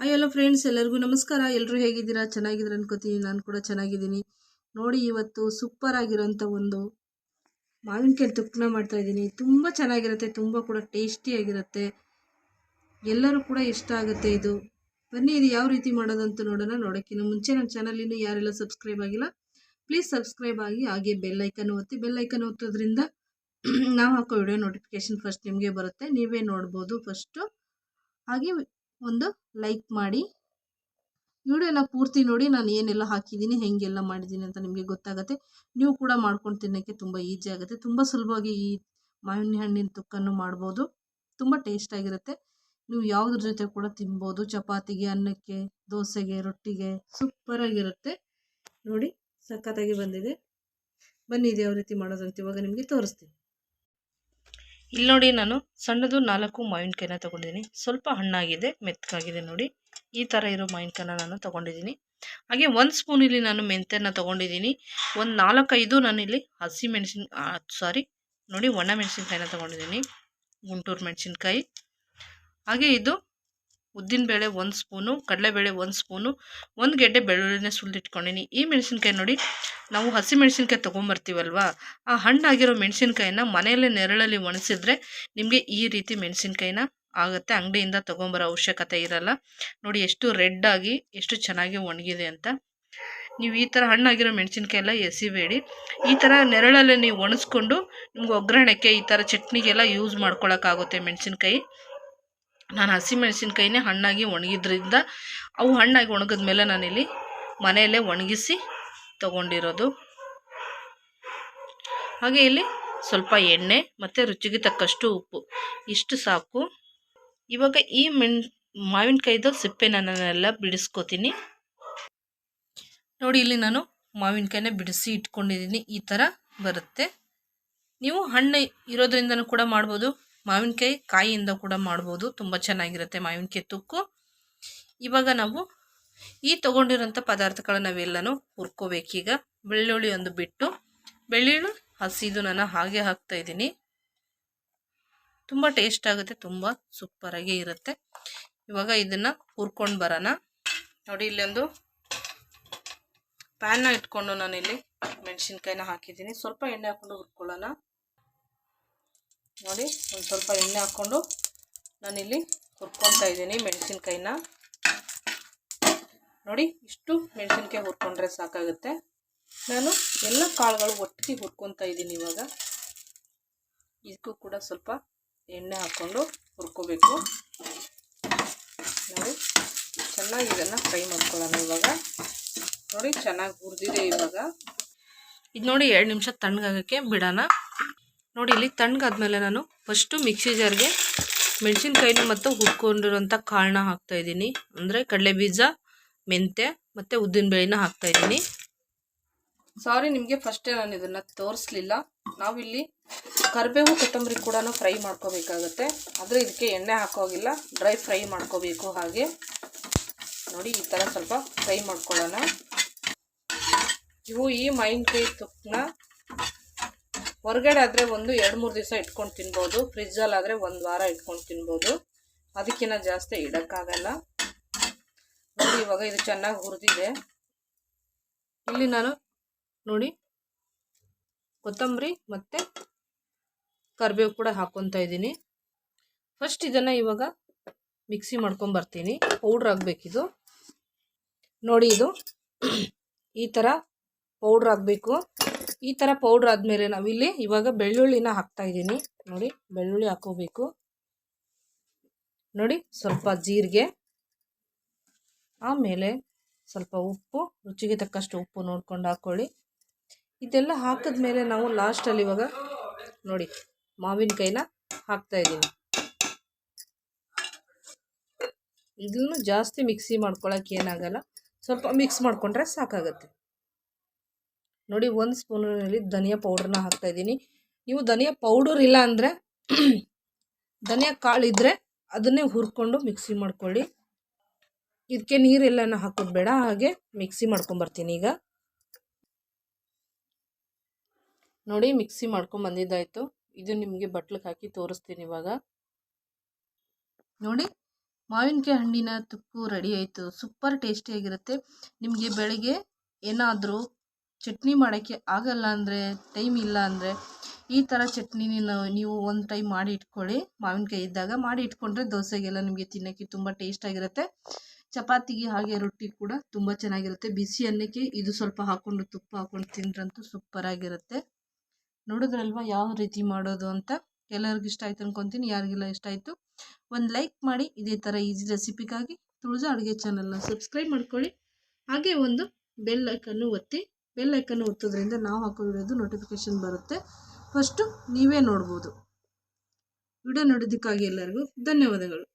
Hi hello friends ಎಲ್ಲರಿಗೂ ನಮಸ್ಕಾರ. ಎಲ್ಲರೂ ಹೇಗಿದ್ದೀರಾ? ಚೆನ್ನಾಗಿದ್ದೀರಾ ಅನ್ಕೋತೀನಿ. ನಾನು ಕೂಡ ಚೆನ್ನಾಗಿದ್ದೀನಿ. ನೋಡಿ, ಇವತ್ತು ಸೂಪರ್ ಆಗಿರೋಂಥ ಒಂದು ಮಾವಿನಕಾಯಿ ತುಪ್ಪನ ಮಾಡ್ತಾ ಇದ್ದೀನಿ. ತುಂಬ ಚೆನ್ನಾಗಿರುತ್ತೆ, ತುಂಬ ಕೂಡ ಟೇಸ್ಟಿಯಾಗಿರುತ್ತೆ ಎಲ್ಲರೂ ಕೂಡ ಇಷ್ಟ ಆಗುತ್ತೆ ಇದು. ಬನ್ನಿ, ಇದು ಯಾವ ರೀತಿ ಮಾಡೋದಂತೂ ನೋಡೋಣ. ನೋಡೋಕ್ಕಿಂತ ಮುಂಚೆ ನನ್ನ ಚಾನಲ್ ಇನ್ನೂ ಯಾರೆಲ್ಲ ಸಬ್ಸ್ಕ್ರೈಬ್ ಆಗಿಲ್ಲ ಪ್ಲೀಸ್ ಸಬ್ಸ್ಕ್ರೈಬ್ ಆಗಿ ಹಾಗೆ ಬೆಲ್ಲೈಕನ್ ಒತ್ತಿ. ಬೆಲ್ಲೈಕನ್ ಒತ್ತೋದ್ರಿಂದ ನಾವು ಹಾಕೋ ವಿಡಿಯೋ ನೋಟಿಫಿಕೇಶನ್ ಫಸ್ಟ್ ನಿಮಗೆ ಬರುತ್ತೆ. ನೀವೇ ನೋಡ್ಬೋದು ಫಸ್ಟು ಹಾಗೆ ಒಂದು ಲೈಕ್ ಮಾಡಿ. ವಿಡಿಯೋನ ಪೂರ್ತಿ ನೋಡಿ, ನಾನು ಏನೆಲ್ಲ ಹಾಕಿದ್ದೀನಿ, ಹೆಂಗೆಲ್ಲ ಮಾಡಿದ್ದೀನಿ ಅಂತ ನಿಮಗೆ ಗೊತ್ತಾಗುತ್ತೆ. ನೀವು ಕೂಡ ಮಾಡ್ಕೊಂಡು ತಿನ್ನೋಕ್ಕೆ ತುಂಬ ಈಜಿ ಆಗುತ್ತೆ. ತುಂಬ ಸುಲಭವಾಗಿ ಈ ಮಾವಿನ ಹಣ್ಣಿನ ತುಕ್ಕನ್ನು ಮಾಡ್ಬೋದು. ತುಂಬ ಟೇಸ್ಟಾಗಿರುತ್ತೆ ನೀವು ಯಾವುದ್ರ ಜೊತೆ ಕೂಡ ತಿನ್ಬೋದು. ಚಪಾತಿಗೆ, ಅನ್ನಕ್ಕೆ, ದೋಸೆಗೆ, ರೊಟ್ಟಿಗೆ ಸೂಪರಾಗಿರುತ್ತೆ ನೋಡಿ, ಸಖತ್ತಾಗಿ ಬಂದಿದೆ. ಬನ್ನಿ, ಇದು ಯಾವ ರೀತಿ ಮಾಡೋದಂತ ಇವಾಗ ನಿಮಗೆ ತೋರಿಸ್ತೀನಿ. ಇಲ್ಲಿ ನೋಡಿ ನಾನು ಸಣ್ಣದು ನಾಲ್ಕು ಮಾವಿನಕಾಯಿನ ತೊಗೊಂಡಿದ್ದೀನಿ. ಸ್ವಲ್ಪ ಹಣ್ಣಾಗಿದೆ, ಮೆತ್ತಗಾಗಿದೆ ನೋಡಿ. ಈ ಥರ ಇರೋ ಮಾವಿನಕಾಯಿನ ನಾನು ತೊಗೊಂಡಿದ್ದೀನಿ. ಹಾಗೆ ಒಂದು ಸ್ಪೂನ್ ಇಲ್ಲಿ ನಾನು ಮೆಂತ್ಯನ ತೊಗೊಂಡಿದ್ದೀನಿ. ಒಂದು ನಾಲ್ಕೈದು ನಾನು ಇಲ್ಲಿ ಹಸಿ ಮೆಣಸಿನ ಸಾರಿ ನೋಡಿ ಒಣ ಮೆಣಸಿನ್ಕಾಯಿನ ತೊಗೊಂಡಿದ್ದೀನಿ. ಗುಂಟೂರು ಮೆಣಸಿನ್ಕಾಯಿ. ಹಾಗೆ ಇದು ಉದ್ದಿನಬೇಳೆ ಒಂದು ಸ್ಪೂನು ಕಡಲೆಬೇಳೆ ಒಂದು ಸ್ಪೂನು, ಒಂದು ಗೆಡ್ಡೆ ಬೆಳ್ಳುಳ್ಳಿನ ಸುಲಿದಿಟ್ಕೊಂಡಿನಿ. ಈ ಮೆಣಸಿನ್ಕಾಯಿ ನೋಡಿ, ನಾವು ಹಸಿ ಮೆಣಸಿನ್ಕಾಯಿ ತೊಗೊಂಬರ್ತೀವಲ್ವ? ಆ ಹಣ್ಣಾಗಿರೋ ಮೆಣಸಿನ್ಕಾಯಿನ ಮನೆಯಲ್ಲೇ ನೆರಳಲ್ಲಿ ಒಣಸಿದ್ರೆ ನಿಮಗೆ ಈ ರೀತಿ ಮೆಣಸಿನ್ಕಾಯಿನ ಆಗುತ್ತೆ. ಅಂಗಡಿಯಿಂದ ತೊಗೊಂಬರೋ ಅವಶ್ಯಕತೆ ಇರಲ್ಲ. ನೋಡಿ, ಎಷ್ಟು ರೆಡ್ ಆಗಿ, ಎಷ್ಟು ಚೆನ್ನಾಗಿ ಒಣಗಿದೆ ಅಂತ. ನೀವು ಈ ಥರ ಹಣ್ಣಾಗಿರೋ ಮೆಣಸಿನ್ಕಾಯಿ ಎಲ್ಲ ಎಸಿಬೇಡಿ. ಈ ಥರ ನೆರಳಲ್ಲೇ ನೀವು ಒಣಸ್ಕೊಂಡು ನಿಮ್ಗೆ ಒಗ್ಗರಣೆಗೆ ಈ ಥರ ಚಟ್ನಿಗೆಲ್ಲ ಯೂಸ್ ಮಾಡ್ಕೊಳ್ಳೋಕ್ಕಾಗುತ್ತೆ ಮೆಣಸಿನ್ಕಾಯಿ. ನಾನು ಹಸಿ ಮೆಣಸಿನ್ಕಾಯಿನೇ ಹಣ್ಣಾಗಿ ಒಣಗಿದ್ರಿಂದ ಅವು ಹಣ್ಣಾಗಿ ಒಣಗಿದ ಮೇಲೆ ನಾನಿಲ್ಲಿ ಮನೆಯಲ್ಲೇ ಒಣಗಿಸಿ ತಗೊಂಡಿರೋದು. ಹಾಗೆ ಇಲ್ಲಿ ಸ್ವಲ್ಪ ಎಣ್ಣೆ ಮತ್ತು ರುಚಿಗೆ ತಕ್ಕಷ್ಟು ಉಪ್ಪು. ಇಷ್ಟು ಸಾಕು. ಇವಾಗ ಈ ಮೆಣ್, ಮಾವಿನಕಾಯ್ದು ಸಿಪ್ಪೆ ನಾನೆಲ್ಲ ಬಿಡಿಸ್ಕೋತೀನಿ. ನೋಡಿ ಇಲ್ಲಿ ನಾನು ಮಾವಿನಕಾಯಿನ ಬಿಡಿಸಿ ಇಟ್ಕೊಂಡಿದ್ದೀನಿ. ಈ ಥರ ಬರುತ್ತೆ. ನೀವು ಹಣ್ಣು ಇರೋದ್ರಿಂದನೂ ಕೂಡ ಮಾಡ್ಬೋದು. ಮಾವಿನಕಾಯಿ ಕಾಯಿಯಿಂದ ಕೂಡ ಮಾಡ್ಬೋದು. ತುಂಬ ಚೆನ್ನಾಗಿರುತ್ತೆ ಮಾವಿನಕಾಯಿ ತುಕ್ಕು. ಇವಾಗ ನಾವು ಈ ತೊಗೊಂಡಿರೋಂಥ ಪದಾರ್ಥಗಳನ್ನ ನಾವೆಲ್ಲನೂ ಹುರ್ಕೋಬೇಕೀಗ. ಬೆಳ್ಳುಳ್ಳಿ ಒಂದು ಬಿಟ್ಟು, ಬೆಳ್ಳುಳ್ಳಿ ಹಸಿದು ನಾನು ಹಾಗೆ ಹಾಕ್ತಾ ಇದ್ದೀನಿ. ತುಂಬ ಟೇಸ್ಟ್ ಆಗುತ್ತೆ, ತುಂಬ ಸೂಪರಾಗಿ ಇರುತ್ತೆ. ಇವಾಗ ಇದನ್ನು ಹುರ್ಕೊಂಡು ಬರೋಣ. ನೋಡಿ, ಇಲ್ಲೊಂದು ಪ್ಯಾನ್ನ ಇಟ್ಕೊಂಡು ನಾನಿಲ್ಲಿ ಮೆಣಸಿನ್ಕಾಯಿನ ಹಾಕಿದ್ದೀನಿ. ಸ್ವಲ್ಪ ಎಣ್ಣೆ ಹಾಕ್ಕೊಂಡು ಹುರ್ಕೊಳ್ಳೋಣ. ನೋಡಿ, ಒಂದು ಸ್ವಲ್ಪ ಎಣ್ಣೆ ಹಾಕ್ಕೊಂಡು ನಾನಿಲ್ಲಿ ಹುರ್ಕೊತಾ ಇದ್ದೀನಿ ಮೆಣಸಿನ್ಕಾಯಿನ. ನೋಡಿ, ಇಷ್ಟು ಮೆಣಸಿನ್ಕಾಯಿ ಹುರ್ಕೊಂಡ್ರೆ ಸಾಕಾಗುತ್ತೆ. ನಾನು ಎಲ್ಲ ಕಾಳುಗಳು ಒಟ್ಟಿಗೆ ಹುರ್ಕೊತಾ ಇದ್ದೀನಿ ಇವಾಗ. ಇದಕ್ಕೂ ಕೂಡ ಸ್ವಲ್ಪ ಎಣ್ಣೆ ಹಾಕ್ಕೊಂಡು ಹುರ್ಕೋಬೇಕು. ನೋಡಿ, ಚೆನ್ನಾಗಿ ಇದನ್ನು ಫ್ರೈ ಮಾಡ್ಕೊಳ್ಳೋಣ ಇವಾಗ. ನೋಡಿ, ಚೆನ್ನಾಗಿ ಹುರಿದಿದೆ ಇವಾಗ. ಇದು ನೋಡಿ, ಎರಡು ನಿಮಿಷ ತಣ್ಣಗಾಗಕ್ಕೆ ಬಿಡೋಣ. ನೋಡಿ, ಇಲ್ಲಿ ತಣ್ಣಗಾದ್ಮೇಲೆ ನಾನು ಫಸ್ಟು ಮಿಕ್ಸಿ ಜಾರ್ಗೆ ಮೆಣಸಿನ್ಕಾಯಿನ ಮತ್ತು ಹುರ್ಕೊಂಡಿರೋಂಥ ಕಾಳನ್ನ ಹಾಕ್ತಾಯಿದ್ದೀನಿ ಅಂದರೆ ಕಡಲೆ ಬೀಜ ಮೆಂತ್ಯ ಮತ್ತು ಉದ್ದಿನಬೇಳೆನ ಹಾಕ್ತಾಯಿದ್ದೀನಿ ಸಾರಿ, ನಿಮಗೆ ಫಸ್ಟೇ ನಾನು ಇದನ್ನು ತೋರಿಸ್ಲಿಲ್ಲ. ನಾವಿಲ್ಲಿ ಕರಿಬೇವು ಕೊತ್ತಂಬರಿ ಕೂಡ ಫ್ರೈ ಮಾಡ್ಕೋಬೇಕಾಗತ್ತೆ. ಆದರೆ ಇದಕ್ಕೆ ಎಣ್ಣೆ ಹಾಕೋಗಿಲ್ಲ ಡ್ರೈ ಫ್ರೈ ಮಾಡ್ಕೋಬೇಕು ಹಾಗೆ. ನೋಡಿ, ಈ ಥರ ಸ್ವಲ್ಪ ಫ್ರೈ ಮಾಡ್ಕೊಳ್ಳೋಣ. ಇವು ಈ ಮಾವಿನಕಾಯಿ ತುಪ್ಪನ ಹೊರಗಡೆ ಆದರೆ ಒಂದು ಎರಡು ಮೂರು ದಿವಸ ಇಟ್ಕೊಂಡು ತಿನ್ಬೋದು. ಫ್ರಿಜ್ಜಲ್ಲಾದರೆ ಒಂದು ವಾರ ಇಟ್ಕೊಂಡು ತಿನ್ಬೋದು. ಅದಕ್ಕಿಂತ ಜಾಸ್ತಿ ಇಡೋಕ್ಕಾಗಲ್ಲ. ನೋಡಿ, ಇವಾಗ ಇದು ಚೆನ್ನಾಗಿ ಹುರಿದಿದೆ. ಇಲ್ಲಿ ನಾನು ನೋಡಿ ಕೊತ್ತಂಬರಿ ಮತ್ತು ಕರಿಬೇವು ಕೂಡ ಹಾಕ್ಕೊತಾ ಇದ್ದೀನಿ. ಫಸ್ಟ್ ಇದನ್ನು ಇವಾಗ ಮಿಕ್ಸಿ ಮಾಡ್ಕೊಂಬರ್ತೀನಿ ಪೌಡ್ರ್ ಆಗಬೇಕಿದು. ನೋಡಿ ಇದು. ಈ ಥರ ಪೌಡ್ರ್ ಆಗಬೇಕು. ಈ ಥರ ಪೌಡ್ರ್ ಆದಮೇಲೆ ನಾವಿಲ್ಲಿ ಇವಾಗ ಬೆಳ್ಳುಳ್ಳಿನ ಹಾಕ್ತಾ ಇದ್ದೀನಿ. ನೋಡಿ, ಬೆಳ್ಳುಳ್ಳಿ ಹಾಕೋಬೇಕು. ನೋಡಿ, ಸ್ವಲ್ಪ ಜೀರಿಗೆ, ಆಮೇಲೆ ಸ್ವಲ್ಪ ಉಪ್ಪು, ರುಚಿಗೆ ತಕ್ಕಷ್ಟು ಉಪ್ಪು ನೋಡ್ಕೊಂಡು ಹಾಕ್ಕೊಳ್ಳಿ ಇದೆಲ್ಲ ಹಾಕಿದ್ಮೇಲೆ ನಾವು ಲಾಸ್ಟಲ್ಲಿ ಇವಾಗ ನೋಡಿ, ಮಾವಿನಕಾಯಿನ ಹಾಕ್ತಾ ಇದ್ದೀನಿ ಇದನ್ನು ಜಾಸ್ತಿ ಮಿಕ್ಸಿ ಮಾಡ್ಕೊಳಕ್ಕೆ ಏನಾಗಲ್ಲ. ಸ್ವಲ್ಪ ಮಿಕ್ಸ್ ಮಾಡಿಕೊಂಡ್ರೆ ಸಾಕಾಗತ್ತೆ. ನೋಡಿ ಒಂದು ಸ್ಪೂನಲ್ಲಿ ಧನಿಯಾ ಪೌಡ್ರನ್ನ ಹಾಕ್ತಾಯಿದ್ದೀನಿ ನೀವು ಧನಿಯಾ ಪೌಡರ್ ಇಲ್ಲ ಅಂದರೆ ಧನಿಯಾ ಕಾಳು ಇದ್ದರೆ ಅದನ್ನೇ ಹುರ್ಕೊಂಡು ಮಿಕ್ಸಿ ಮಾಡ್ಕೊಳ್ಳಿ. ಇದಕ್ಕೆ ನೀರೆಲ್ಲನೂ ಹಾಕೋದು ಬೇಡ, ಹಾಗೆ ಮಿಕ್ಸಿ ಮಾಡ್ಕೊಂಬರ್ತೀನಿ ಈಗ. ನೋಡಿ ಮಿಕ್ಸಿ ಮಾಡ್ಕೊಂಬಂದಿದ್ದಾಯಿತು ಇದು ನಿಮಗೆ ಬಟ್ಲಿಗೆ ಹಾಕಿ ತೋರಿಸ್ತೀನಿ ಇವಾಗ. ನೋಡಿ ಮಾವಿನಕಾಯಿ ಹಣ್ಣಿನ ತುಕ್ಕು ರೆಡಿ ಆಯಿತು. ಸೂಪರ್ ಟೇಸ್ಟಿಯಾಗಿರುತ್ತೆ ನಿಮಗೆ ಬೆಳಗ್ಗೆ ಏನಾದರೂ ಚಟ್ನಿ ಮಾಡೋಕ್ಕೆ ಆಗಲ್ಲ ಅಂದರೆ ಟೈಮ್ ಇಲ್ಲ ಅಂದರೆ, ಈ ಥರ ಚಟ್ನಿನ ನೀವು ಒಂದು ಟೈಮ್ ಮಾಡಿ ಇಟ್ಕೊಳ್ಳಿ. ಮಾವಿನಕಾಯಿ ಇದ್ದಾಗ ಮಾಡಿ ಇಟ್ಕೊಂಡ್ರೆ ದೋಸೆಗೆಲ್ಲ ನಿಮಗೆ ತಿನ್ನೋಕ್ಕೆ ತುಂಬ ಟೇಸ್ಟಾಗಿರುತ್ತೆ ಚಪಾತಿಗೆ ಹಾಗೆ ರೊಟ್ಟಿ ಕೂಡ ತುಂಬ ಚೆನ್ನಾಗಿರುತ್ತೆ. ಬಿಸಿ ಅನ್ನಕ್ಕೆ ಇದು ಸ್ವಲ್ಪ ಹಾಕ್ಕೊಂಡು ತುಪ್ಪ ಹಾಕ್ಕೊಂಡು ತಿಂದ್ರಂತೂ ಸೂಪರಾಗಿರುತ್ತೆ ನೋಡಿದ್ರಲ್ವ ಯಾವ ರೀತಿ ಮಾಡೋದು ಅಂತ? ಎಲ್ಲರಿಗೂ ಇಷ್ಟ ಆಯ್ತು ಅನ್ಕೊತೀನಿ. ಯಾರಿಗೆಲ್ಲ ಇಷ್ಟ ಆಯಿತು, ಒಂದು ಲೈಕ್ ಮಾಡಿ. ಇದೇ ಥರ ಈಸಿ ರೆಸಿಪಿಗಾಗಿ ತುಳಜಾ ಅಡುಗೆ ಚಾನಲ್ನ ಸಬ್ಸ್ಕ್ರೈಬ್ ಮಾಡ್ಕೊಳ್ಳಿ. ಹಾಗೆ ಒಂದು ಬೆಲ್ ಐಕನ್ನು ಒತ್ತಿ. ಬೆಲ್ ಐಕನ್ ಒತ್ತೋದ್ರಿಂದ ನಾವು ಹಾಕೋ ವಿಡಿಯೋದು ನೋಟಿಫಿಕೇಷನ್ ಬರುತ್ತೆ. ಫಸ್ಟು ನೀವೇ ನೋಡ್ಬೋದು. ವಿಡಿಯೋ ನೋಡೋದಕ್ಕಾಗಿ ಎಲ್ಲರಿಗೂ ಧನ್ಯವಾದಗಳು.